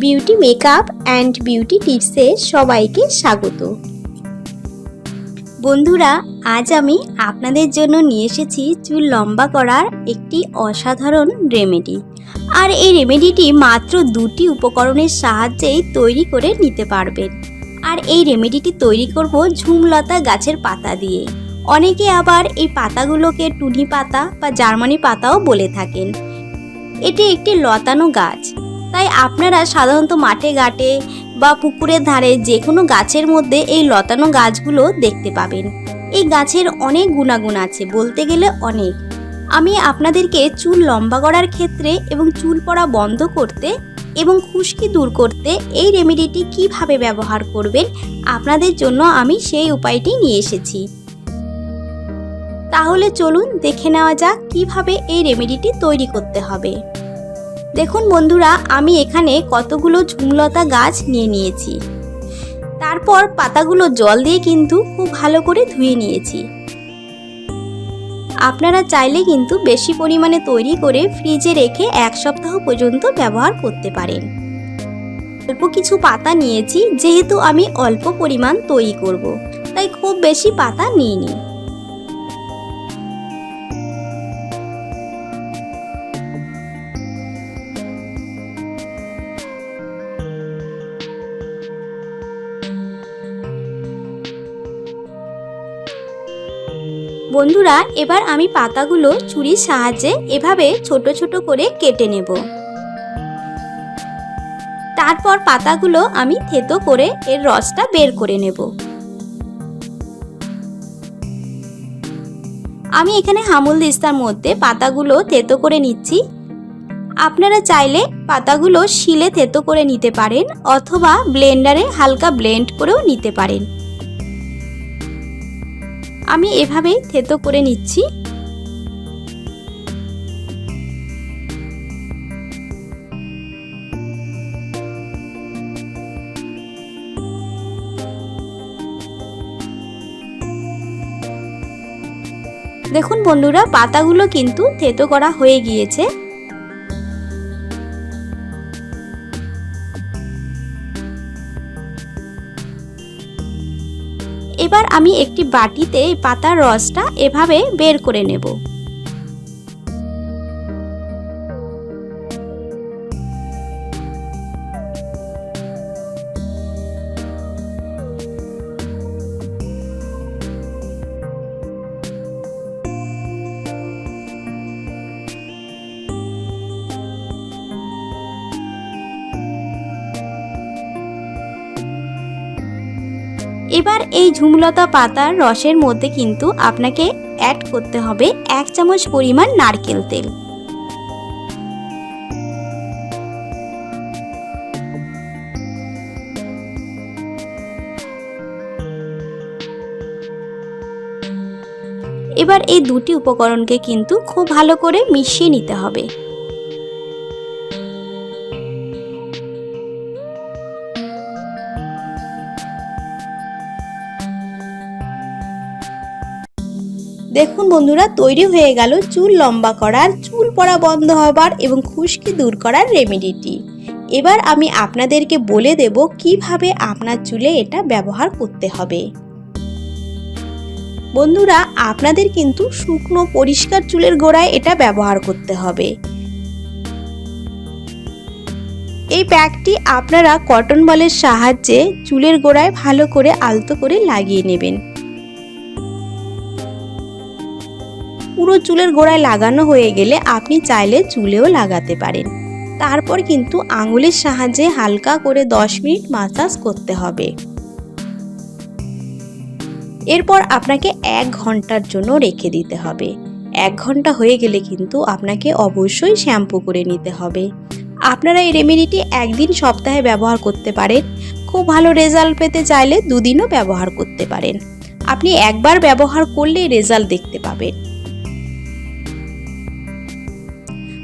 Beauty makeup and beauty টিপসে সবাইকে স্বাগত। বন্ধুরা, আজ আমি আপনাদের জন্য নিয়ে এসেছি চুল লম্বা করার একটি অসাধারণ রেমেডি। আর এই রেমেডিটি মাত্র দুটি উপকরণের সাহায্যেই তৈরি করে নিতে পারবেন। আর এই রেমেডিটি তৈরি করব ঝুমলতা গাছের পাতা দিয়ে। অনেকে আবার এই পাতাগুলোকে টুনি পাতা বা জার্মানি পাতাও বলে থাকেন। এটি একটি লতানো গাছ। তাই আপনারা সাধারণত মাঠে, ঘাটে বা পুকুরের ধারে যে কোনো গাছের মধ্যে এই লতানো গাছগুলো দেখতে পাবেন। এই গাছের অনেক গুণাগুণ আছে, বলতে গেলে অনেক। আমি আপনাদেরকে চুল লম্বা করার ক্ষেত্রে এবং চুল পড়া বন্ধ করতে এবং খুশকি দূর করতে এই রেমেডিটি কীভাবে ব্যবহার করবেন আপনাদের জন্য আমি সেই উপায়টি নিয়ে এসেছি। তাহলে চলুন দেখে নেওয়া যাক কীভাবে এই রেমেডিটি তৈরি করতে হবে। দেখুন বন্ধুরা, আমি এখানে কতগুলো ঝুমলতা গাছ নিয়ে নিয়েছি। তারপর পাতাগুলো জল দিয়ে কিন্তু খুব ভালো করে ধুয়ে নিয়েছি। আপনারা চাইলে কিন্তু বেশি পরিমাণে তৈরি করে ফ্রিজে রেখে এক সপ্তাহ পর্যন্ত ব্যবহার করতে পারেন। অল্প কিছু পাতা নিয়েছি, যেহেতু আমি অল্প পরিমাণ তৈরি করব, তাই খুব বেশি পাতা নিইনি। বন্ধুরা, এবার আমি পাতাগুলো ছুরির সাহায্যে এভাবে ছোট ছোট করে কেটে নেব। তারপর পাতাগুলো আমি থেতো করে এর রসটা বের করে নেব। আমি এখানে হামুল দিস্তার মধ্যে পাতাগুলো থেতো করে নিচ্ছি। আপনারা চাইলে পাতাগুলো শিলে থেতো করে নিতে পারেন অথবা ব্লেন্ডারে হালকা ব্লেন্ড করেও নিতে পারেন। আমি এভাবেই থেতো করে নিচ্ছি। দেখুন বন্ধুরা পাতাগুলো কিন্তু থেতো করা হয়ে গিয়েছে। এবার আমি একটি বাটিতে পাতার রসটা এভাবে বের করে নেব। এবার এই ঝুমলতা পাতার রসের মধ্যে কিন্তু আপনাকে অ্যাড করতে হবে এক চামচ পরিমাণ নারকেল তেল। এবার এই দুটি উপকরণকে কিন্তু খুব ভালো করে মিশিয়ে নিতে হবে। দেখুন বন্ধুরা, তৈরি হয়ে গেল চুল লম্বা করার, চুল পড়া বন্ধ হবার এবং খুশকি দূর করার রেমেডিটি এবার আমি আপনাদেরকে বলে দেব কীভাবে আপনার চুলে এটা ব্যবহার করতে হবে। বন্ধুরা, আপনাদের কিন্তু শুকনো, পরিষ্কার চুলের গোড়ায় এটা ব্যবহার করতে হবে। এই প্যাকটি আপনারা কটন বলের সাহায্যে চুলের গোড়ায় ভালো করে আলতো করে লাগিয়ে নেবেন। পুরো চুলের গোড়ায় লাগানো হয়ে গেলে আপনি চাইলে চুলেও লাগাতে পারেন। তারপর কিন্তু আঙুলের সাহায্যে হালকা করে 10 মিনিট মাসাজ করতে হবে। এরপর আপনাকে এক ঘণ্টার জন্য রেখে দিতে হবে। এক ঘণ্টা হয়ে গেলে কিন্তু আপনাকে অবশ্যই শ্যাম্পু করে নিতে হবে। আপনারা এই রেমেডিটি একদিন সপ্তাহে ব্যবহার করতে পারেন। খুব ভালো রেজাল্ট পেতে চাইলে দুদিনও ব্যবহার করতে পারেন। আপনি একবার ব্যবহার করলে রেজাল্ট দেখতে পাবেন।